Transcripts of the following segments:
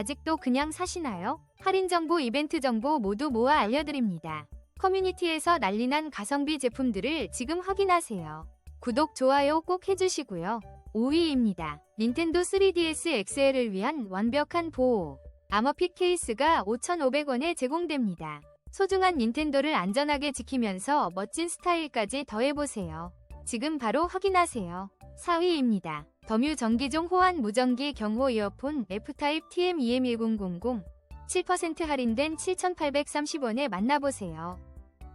아직도 그냥 사시나요? 할인 정보, 이벤트 정보 모두 모아 알려드립니다. 커뮤니티에서 난리난 가성비 제품들을 지금 확인하세요. 구독, 좋아요 꼭 해주시고요. 5위입니다. 닌텐도 3DS XL을 위한 완벽한 보호. 아머핏 케이스가 5,500원에 제공됩니다. 소중한 닌텐도를 안전하게 지키면서 멋진 스타일까지 더해보세요. 지금 바로 확인하세요. 4위입니다. 더뮤 전기종 호환 무전기 경호 이어폰 F타입 TM2M1000 7% 할인된 7,830원에 만나보세요.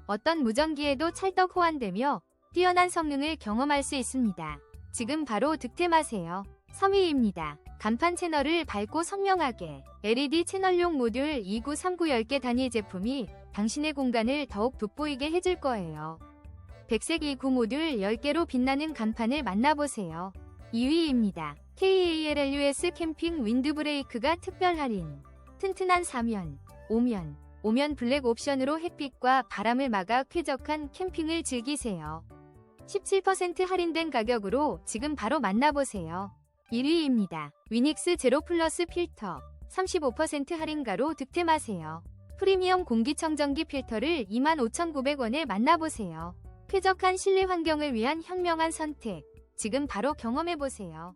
어떤 무전기에도 찰떡 호환되며 뛰어난 성능을 경험할 수 있습니다. 지금 바로 득템하세요. 3위입니다. 간판 채널을 밝고 선명하게 LED 채널용 모듈 2939 10개 단위 제품이 당신의 공간을 더욱 돋보이게 해줄 거예요. 백색 29 모듈 10개로 빛나는 간판을 만나보세요. 2위입니다. KALLUS 캠핑 윈드브레이크가 특별 할인. 튼튼한 사면, 오면, 오면 블랙 옵션으로 햇빛과 바람을 막아 쾌적한 캠핑을 즐기세요. 17% 할인된 가격으로 지금 바로 만나보세요. 1위입니다. 위닉스 제로 플러스 필터 35% 할인가로 득템하세요. 프리미엄 공기청정기 필터를 25,900원에 만나보세요. 쾌적한 실내 환경을 위한 현명한 선택. 지금 바로 경험해보세요.